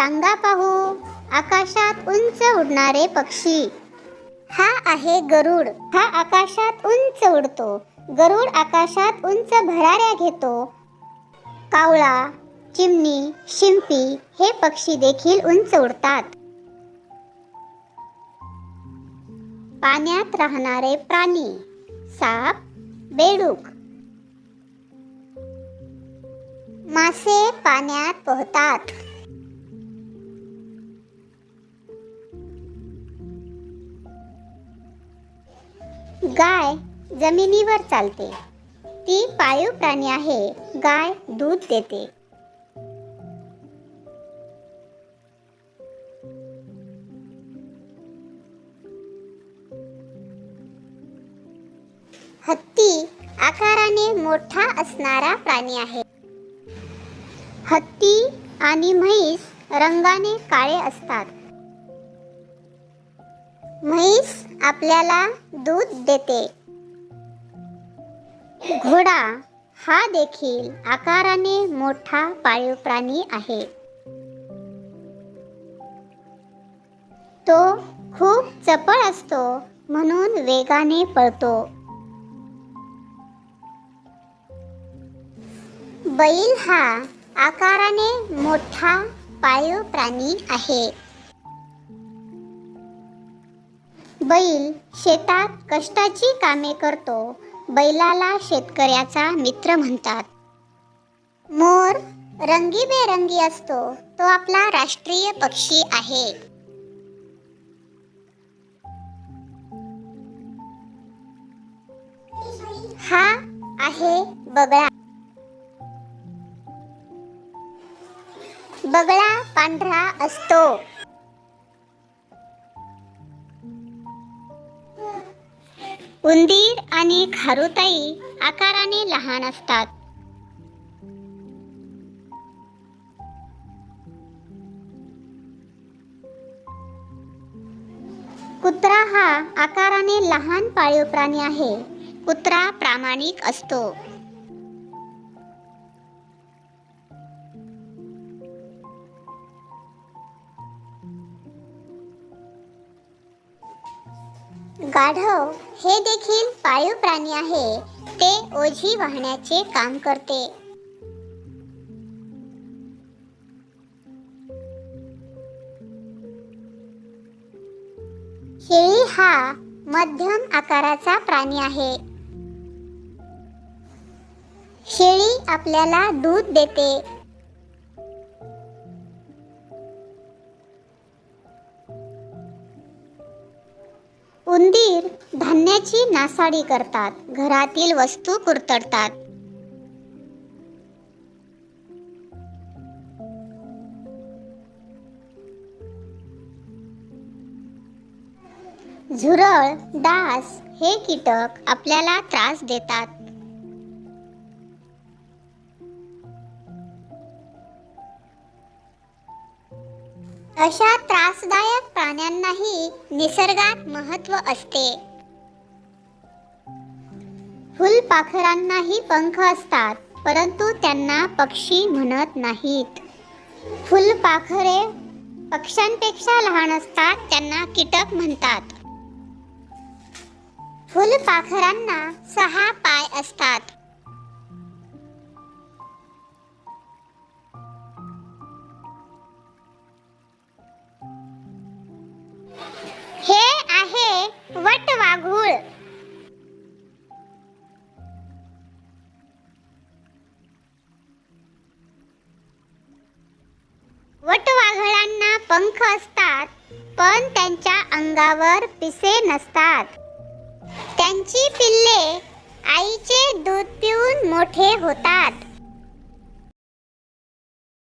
सांगा पाहू. आकाशात उंच उडणारे पक्षी. हा आहे गरुड. हा आकाशात उंच उडतो. गरुड आकाशात उंच भराऱ्या घेतो. कावळा चिमणी शिंपी हे पक्षी देखील उंच उडतात. पाण्यात राहणारे प्राणी. साप बेडूक. मासे पाण्यात पोहतात. गाय जमिनीवर चालते. ती पाळीव प्राणी आहे. गाय दूध देते. हत्ती आकाराने मोठा असणारा प्राणी आहे. हत्ती आणि म्हैस रंगाने काळे असतात. म्हैस आपल्याला दूध देते. घोडा हा देखील आकाराने मोठा पाळीव प्राणी आहे. तो खूप चपळ असतो म्हणून वेगाने पळतो. बैल हा आकाराने मोठा पाळीव प्राणी आहे. बैल शेतात कष्टाची कामे करतो. बैलाला शेतकऱ्याचा मित्र म्हणतात. मोर रंगीबेरंगी असतो. तो आपला राष्ट्रीय पक्षी आहे. हा आहे बगळा. बगळा पांढरा असतो. उंदीर आणि खारुताई आकाराने लहान असतात. कुत्रा हा आकाराने लहान पाळीव प्राणी आहे. कुत्रा प्रामाणिक असतो. गाढव हे देखील पाळीव प्राणी आहे. ते ओझी वाहण्याचे काम करते. शेळी हा मध्यम आकाराचा प्राणी आहे. शेळी आपल्याला दूध देते. उंदीर धान्याची नासाडी करतात. घरातील वस्तू कुरतडतात. झुरळ डास हे कीटक आपल्याला त्रास देतात. अशा त्रासदायक प्राण्यांनाही निसर्गात महत्त्व असते. फुलपाखरांनाही पंख असतात परंतु त्यांना पक्षी म्हणत नाहीत. फुलपाखरे पक्ष्यांपेक्षा लहान असतात त्यांना कीटक म्हणतात. फुलपाखरांना सहा पाय असतात. वटवाघूळ वटवाघळांना पंख असतात पण त्यांच्या अंगावर पिसे नसतात. त्यांची पिल्ले आईचे दूध पिऊन मोठे होतात.